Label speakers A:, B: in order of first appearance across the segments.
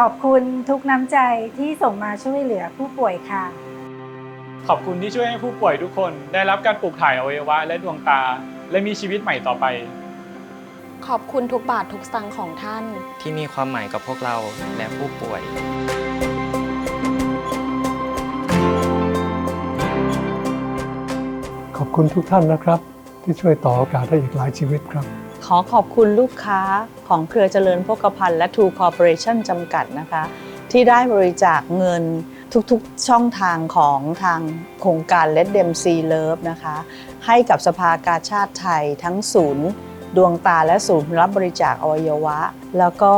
A: ขอบคุณทุกน้ำใจที่ส่งมาช่วยเหลือผู้ป่วยค่ะ
B: ขอบคุณที่ช่วยให้ผู้ป่วยทุกคน ได้รับการปลูกถ่ายอวัยวะและดวงตา และมีชีวิตใหม่ต่อไป
C: ขอบคุณทุกบาททุกสตางค์ของท่าน
D: ที่มีความหมายกับพวกเราและผู้ป่วย
E: ขอบคุณทุกท่านนะครับ ที่ช่วยต่อโอกาสให้อีกหลายชีวิตครับ
F: ขอขอบคุณลูกค้าของเครือเจริญโภคภัณฑ์และ True Corporation จำกัดนะคะ ที่ได้บริจาคเงินทุกๆช่องทางของทางโครงการ Let Them See Love นะคะ ให้กับสภากาชาติไทยทั้งศูนย์ดวงตาและศูนย์รับบริจาคอวัยวะ แล้วก็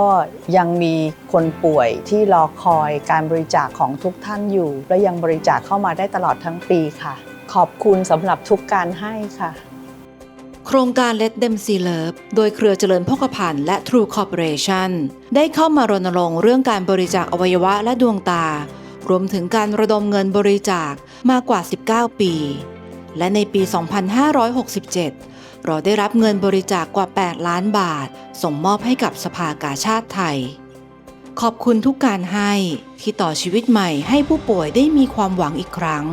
F: ยังมีคนป่วยที่รอคอยการบริจาคของทุกท่านอยู่ และยังบริจาคเข้ามาได้ตลอดทั้งปีค่ะ ขอบคุณสำหรับทุกการให้ค่ะ
G: โครงการ Let Them See Love โดยเครือเจริญพกพันธ์และ True Corporation ได้เข้ามารณรงค์เรื่องการบริจาคอวัยวะและดวงตา รวมถึงการระดมเงินบริจาคมากกว่า 19 ปี และในปี 2567 เราได้รับเงินบริจาคกว่า 8 ล้านบาท ส่งมอบให้กับสภากาชาติไทย ขอบคุณทุกการให้ที่ต่อชีวิตใหม่ให้ผู้ป่วยได้มีความหวังอีกครั้ง